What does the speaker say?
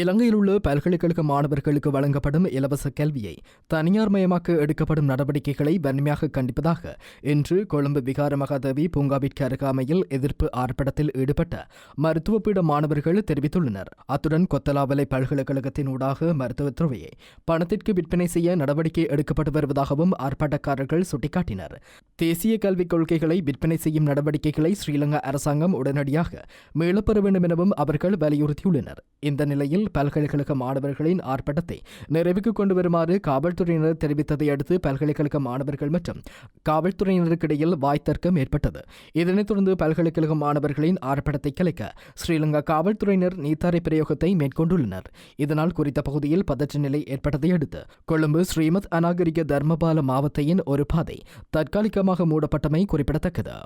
இலங்கையில் உள்ள பல்கலைக்கழக மாணவர்களுக்கு வழங்கப்படும் இலவச கல்வியை தனியார் மயமாக்க எடுக்கப்படும் நடவடிக்கைகளை வன்மையாக கண்டிப்பதாக இன்று கொழும்பு விகார மகாதேவி பூங்காவிற்கு அருகாமையில் எதிர்ப்பு ஆர்ப்பாட்டத்தில் ஈடுபட்ட மருத்துவ பீட மாணவர்கள் தெரிவித்துள்ளனர். அத்துடன் கொத்தலாவலை பல்கலைக்கழகத்தின் ஊடாக மருத்துவத் துறையை பணத்திற்கு விற்பனை செய்ய நடவடிக்கை எடுக்கப்பட்டு வருவதாகவும் ஆர்ப்பாட்டக்காரர்கள் சுட்டிக்காட்டினர். தேசிய கல்விக் கொள்கைகளை விற்பனை செய்யும் நடவடிக்கைகளை ஸ்ரீலங்கா அரசாங்கம் உடனடியாக மீளப்பெற வேண்டும் எனவும் அவர்கள் வலியுறுத்தியுள்ளனர். இந்த நிலையில் பல்கலைக்கழக மாணவர்களின் ஆர்ப்பாட்டத்தை நிறைவுக்கு கொண்டு வருமாறு காவல்துறையினர் தெரிவித்ததை அடுத்து பல்கலைக்கழக மாணவர்கள் மற்றும் காவல்துறையினருக்கிடையில் வாய்த்தர்க்கம் ஏற்பட்டது. இதனைத் தொடர்ந்து பல்கலைக்கழக மாணவர்களின் ஆர்ப்பாட்டத்தை கலைக்க ஸ்ரீலங்கா காவல்துறையினர் நீத்தாரை பிரயோகத்தை மேற்கொண்டுள்ளனர். இதனால் குறித்த பகுதியில் பதற்ற நிலை ஏற்பட்டதை அடுத்து கொழும்பு ஸ்ரீமத் அநாகரிக தர்மபால மாவத்தையின் ஒரு பாதை தற்காலிகமாக மூடப்பட்டமை குறிப்பிடத்தக்கது.